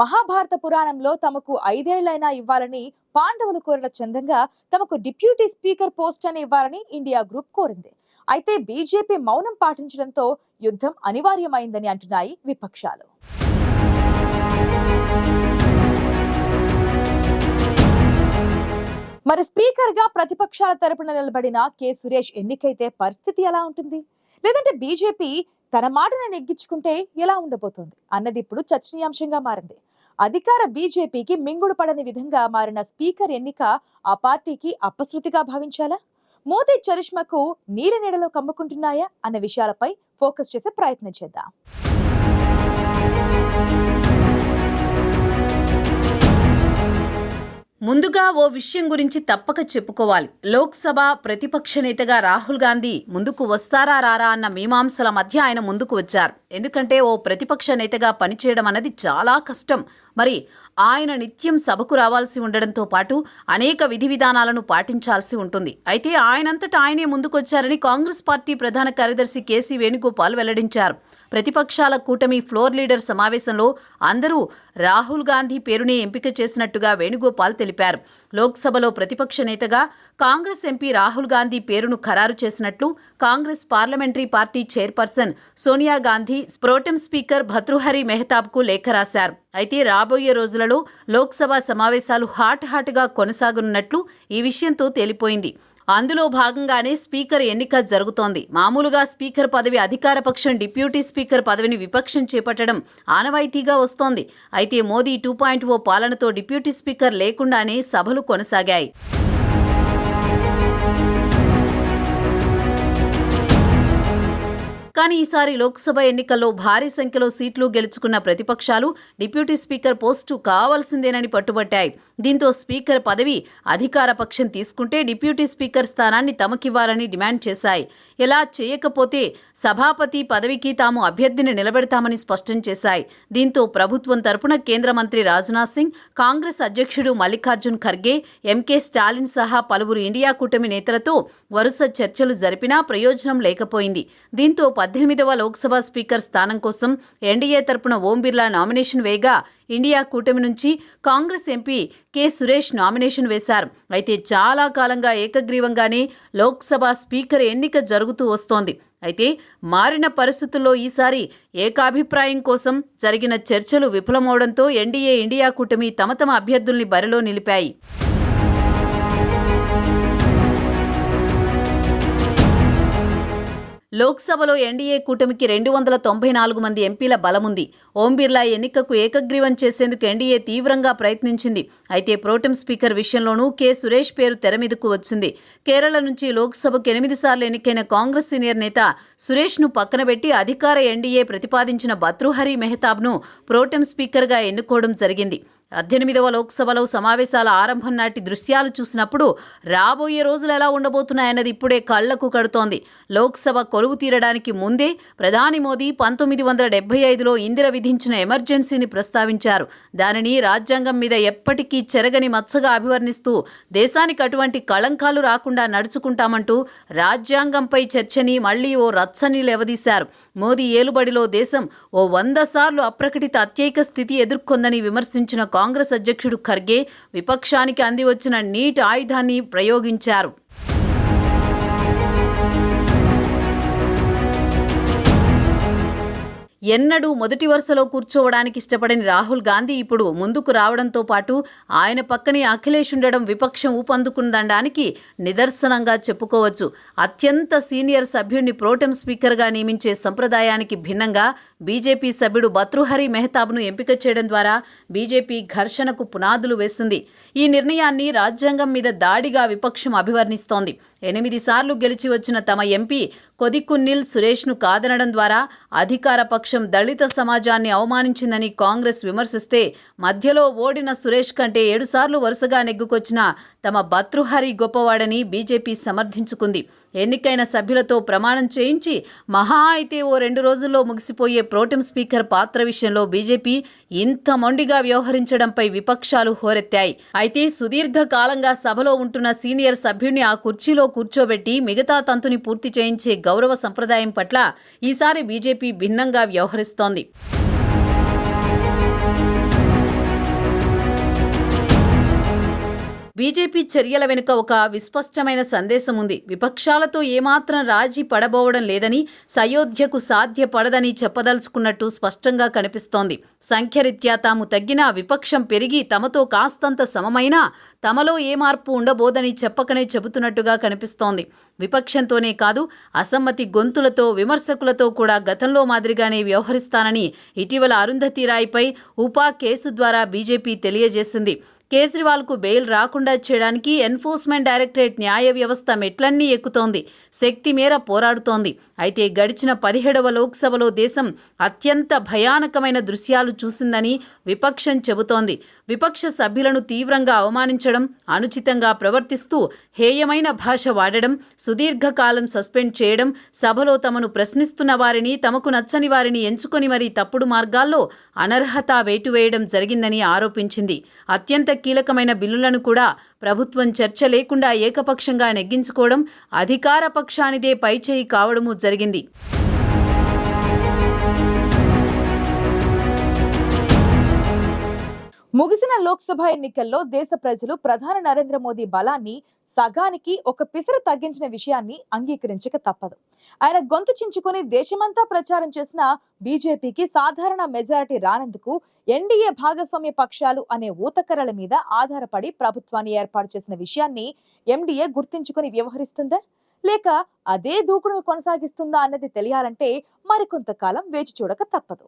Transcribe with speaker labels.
Speaker 1: మహాభారత పురాణంలో తమకు ఐదేళ్ళైనా ఇవ్వాలని పాండవులు కోరిన చందంగా తమకు డిప్యూటీ స్పీకర్ పోస్ట్ అని ఇవ్వాలని ఇండియా గ్రూప్ కోరింది. అయితే బీజేపీ మౌనం పాటించడంతో యుద్ధం అనివార్యమైందని అంటున్నాయి విపక్షాలు. మరి స్పీకర్గా ప్రతిపక్షాల తరపున నిలబడిన కె. సురేష్ ఎన్నికైతే పరిస్థితి ఎలా ఉంటుంది? లేదంటే బీజేపీ తన మాటను నెగ్గించుకుంటే ఎలా ఉండబోతోంది? అన్నది ఇప్పుడు చర్చనీయాంశంగా మారింది. అధికార బీజేపీకి మింగుడు పడని విధంగా మారిన స్పీకర్ ఎన్నిక ఆ పార్టీకి అపశృతిగా భావించాలా? మోదీ చరిష్మకు నీలి నీడలో కమ్ముకుంటున్నాయా అన్న విషయాలపై ఫోకస్ చేసే ప్రయత్నం చేద్దాం.
Speaker 2: ముందుగా ఓ విషయం గురించి తప్పక చెప్పుకోవాలి. లోక్సభ ప్రతిపక్ష నేతగా రాహుల్ గాంధీ ముందుకు వస్తారా రారా అన్న మీమాంసల మధ్య ఆయన ముందుకు వచ్చారు. ఎందుకంటే ఓ ప్రతిపక్ష నేతగా పనిచేయడం అన్నది చాలా కష్టం. మరి ఆయన నిత్యం సభకు రావాల్సి ఉండడంతో పాటు అనేక విధి విధానాలను పాటించాల్సి ఉంటుంది. అయితే ఆయనంతటా ఆయనే ముందుకొచ్చారని కాంగ్రెస్ పార్టీ ప్రధాన కార్యదర్శి కేసీ వేణుగోపాల్ వెల్లడించారు. ప్రతిపక్షాల కూటమి ఫ్లోర్ లీడర్ సమావేశంలో అందరూ రాహుల్ గాంధీ పేరునే ఎంపిక చేసినట్టుగా వేణుగోపాల్ తెలిపారు. లోక్సభలో ప్రతిపక్ష నేతగా కాంగ్రెస్ ఎంపీ రాహుల్ గాంధీ పేరును ఖరారు చేసినట్లు Congress parliamentary party chairperson Sonia Gandhi pro tem speaker Bhartruhari మెహతాబ్కు లేఖ రాశారు. అయితే రాబోయే రోజులలో లోక్సభ సమావేశాలు హాట్ హాట్గా కొనసాగనున్నట్లు ఈ విషయంతో తేలిపోయింది. అందులో భాగంగానే స్పీకర్ ఎన్నిక జరుగుతోంది. మామూలుగా స్పీకర్ పదవి అధికార పక్షం డిప్యూటీ స్పీకర్ పదవిని విపక్షం చేపట్టడం ఆనవాయితీగా వస్తోంది. అయితే మోదీ టూ పాయింట్ ఓ పాలనతో డిప్యూటీ స్పీకర్ లేకుండానే సభలు కొనసాగాయి. కానీ ఈసారి లోక్సభ ఎన్నికల్లో భారీ సంఖ్యలో సీట్లు గెలుచుకున్న ప్రతిపక్షాలు డిప్యూటీ స్పీకర్ పోస్టు కావాల్సిందేనని పట్టుబట్టాయి. దీంతో స్పీకర్ పదవి అధికార పక్షం తీసుకుంటే డిప్యూటీ స్పీకర్ స్థానాన్ని తమకివ్వాలని డిమాండ్ చేశాయి. ఇలా చేయకపోతే సభాపతి పదవికి తాము అభ్యర్థిని నిలబెడతామని స్పష్టం చేశాయి. దీంతో ప్రభుత్వం తరపున కేంద్ర మంత్రి రాజ్నాథ్ సింగ్ కాంగ్రెస్ అధ్యక్షుడు మల్లికార్జున్ ఖర్గే ఎంకే స్టాలిన్ సహా పలువురు ఇండియా కూటమి నేతలతో వరుస చర్చలు జరిపినా ప్రయోజనం లేకపోయింది. దీంతో పద్దెనిమిదవ లోక్సభ స్పీకర్ స్థానం కోసం ఎన్డీఏ తరపున ఓం బిర్లా నామినేషన్ వేయగా ఇండియా కూటమి నుంచి Congress MP K Suresh nomination వేశారు. అయితే చాలా కాలంగా ఏకగ్రీవంగానే లోక్సభ స్పీకర్ ఎన్నిక జరుగుతూ వస్తోంది. అయితే మారిన పరిస్థితుల్లో ఈసారి ఏకాభిప్రాయం కోసం జరిగిన చర్చలు విఫలమవడంతో ఎన్డీఏ ఇండియా కూటమి తమ తమ అభ్యర్థుల్ని బరిలో నిలిపాయి. లోక్సభలో ఎన్డీఏ కూటమికి రెండు వందల తొంభై నాలుగు మంది ఎంపీల బలముంది. ఓం బిర్లా ఎన్నికకు ఏకగ్రీవం చేసేందుకు ఎన్డీఏ తీవ్రంగా ప్రయత్నించింది. అయితే ప్రోటెం స్పీకర్ విషయంలోనూ కె. సురేష్ పేరు తెరమీదకు వచ్చింది. కేరళ నుంచి లోక్సభకు ఎనిమిది సార్లు ఎన్నికైన కాంగ్రెస్ సీనియర్ నేత సురేష్ను పక్కనబెట్టి అధికార ఎన్డీఏ ప్రతిపాదించిన భత్రుహరి మెహతాబ్ను ప్రోటెం స్పీకర్గా ఎన్నుకోవడం జరిగింది. పద్దెనిమిదవ లోక్సభలో సమావేశాల ఆరంభం నాటి దృశ్యాలు చూసినప్పుడు రాబోయే రోజులు ఎలా ఉండబోతున్నాయన్నది ఇప్పుడే కళ్ళకు కడుతోంది. లోక్సభ కొలువు తీరడానికి ముందే ప్రధాని మోదీ పంతొమ్మిది వందల డెబ్బై ఐదులో ఇందిర విధించిన ఎమర్జెన్సీని ప్రస్తావించారు. దానిని రాజ్యాంగం మీద ఎప్పటికీ చెరగని మచ్చగా అభివర్ణిస్తూ దేశానికి అటువంటి కళంకాలు రాకుండా నడుచుకుంటామంటూ రాజ్యాంగంపై చర్చని మళ్ళీ ఓ రచ్చని లేవదీశారు. మోదీ ఏలుబడిలో దేశం ఓ వంద సార్లు అప్రకటిత అత్యైక స్థితి ఎదుర్కొందని విమర్శించిన కాంగ్రెస్ అధ్యక్షుడు ఖర్గే విపక్షానికి అంది వచ్చిన నీటి ఆయుధాన్ని ప్రయోగించారు. ఎన్నడూ మొదటి వరుసలో కూర్చోవడానికి ఇష్టపడని రాహుల్ గాంధీ ఇప్పుడు ముందుకు రావడంతో పాటు ఆయన పక్కనే అఖిలేష్ ఉండడం విపక్షం ఊపందుకుందనడానికి నిదర్శనంగా చెప్పుకోవచ్చు. అత్యంత సీనియర్ సభ్యుడిని ప్రోటెం స్పీకర్గా నియమించే సంప్రదాయానికి భిన్నంగా బీజేపీ సభ్యుడు బత్రుహరి మెహతాబ్ను ఎంపిక చేయడం ద్వారా బీజేపీ ఘర్షణకు పునాదులు వేసింది. ఈ నిర్ణయాన్ని రాజ్యాంగం మీద దాడిగా విపక్షం అభివర్ణిస్తోంది. ఎనిమిది సార్లు గెలిచి వచ్చిన తమ ఎంపీ కొదికున్నిల్ సురేష్ను కాదనడం ద్వారా అధికార పక్ష దళిత సమాజాన్ని అవమానించిందని కాంగ్రెస్ విమర్శిస్తే మధ్యలో ఓడిన సురేష్ కంటే ఏడుసార్లు వరుసగా నెగ్గుకొచ్చిన తమ భతృహరి గొప్పవాడని బీజేపీ సమర్థించుకుంది. ఎన్నికైన సభ్యులతో ప్రమాణం చేయించి మహా అయితే ఓ రెండు రోజుల్లో ముగిసిపోయే ప్రోటెం స్పీకర్ పాత్ర విషయంలో బీజేపీ ఇంత మొండిగా వ్యవహరించడంపై విపక్షాలు హోరెత్తాయి. అయితే సుదీర్ఘ కాలంగా సభలో ఉంటున్న సీనియర్ సభ్యుడిని ఆ కుర్చీలో కూర్చోబెట్టి మిగతా తంతుని పూర్తి చేయించే గౌరవ సంప్రదాయం పట్ల ఈసారి బీజేపీ భిన్నంగా వ్యవహరిస్తోంది బీజేపీ చర్యల వెనుక ఒక విస్పష్టమైన సందేశం ఉంది విపక్షాలతో ఏమాత్రం రాజీ పడబోవడం లేదని సయోధ్యకు సాధ్యపడదని చెప్పదలుచుకున్నట్టు స్పష్టంగా కనిపిస్తోంది. సంఖ్యరీత్యా తాము తగ్గినా విపక్షం పెరిగి తమతో కాస్తంత సమమైనా తమలో ఏ మార్పు ఉండబోదని చెప్పకనే చెబుతున్నట్టుగా కనిపిస్తోంది. విపక్షంతోనే కాదు అసమ్మతి గొంతులతో విమర్శకులతో కూడా గతంలో మాదిరిగానే వ్యవహరిస్తానని ఇటీవల అరుంధతి రాయ్పై ఉపా కేసు ద్వారా బీజేపీ తెలియజేసింది. కేజ్రీవాల్కు బెయిల్ రాకుండా చేయడానికి ఎన్ఫోర్స్మెంట్ డైరెక్టరేట్ న్యాయ వ్యవస్థ మెట్లన్నీ ఎక్కుతోంది. శక్తి మేర పోరాడుతోంది. అయితే గడిచిన పదిహేడవ లోక్సభలో దేశం అత్యంత భయానకమైన దృశ్యాలు చూసిందని విపక్షం చెబుతోంది. విపక్ష సభ్యులను తీవ్రంగా అవమానించడం అనుచితంగా ప్రవర్తిస్తూ హేయమైన భాష వాడడం సుదీర్ఘకాలం సస్పెండ్ చేయడం సభలో తమను ప్రశ్నిస్తున్న వారిని తమకు నచ్చని వారిని ఎంచుకొని మరీ తప్పుడు మార్గాల్లో అనర్హత వేటు వేయడం జరిగిందని ఆరోపించింది. అత్యంత కీలకమైన బిల్లులను కూడా ప్రభుత్వం చర్చ లేకుండా ఏకపక్షంగా నెగ్గించుకోవడం అధికార పక్షానిదే పైచేయి కావడము జరిగింది.
Speaker 1: ముగిసిన లోక్సభ ఎన్నికల్లో దేశ ప్రజలు ప్రధాని నరేంద్ర మోదీ బలాన్ని సగానికి ఒక పిసర తగ్గించిన విషయాన్ని అంగీకరించక తప్పదు. ఆయన గొంతు చించుకుని దేశమంతా ప్రచారం చేసిన బీజేపీకి సాధారణ మెజారిటీ రానందుకు ఎన్డీఏ భాగస్వామ్య పక్షాలు అనే ఊతకర్రల మీద ఆధారపడి ప్రభుత్వాన్ని ఏర్పాటు చేసిన విషయాన్ని ఎండీఏ గుర్తించుకుని వ్యవహరిస్తుందా? లేక అదే దూకుడును కొనసాగిస్తుందా అన్నది తెలియాలంటే మరికొంతకాలం వేచి చూడక తప్పదు.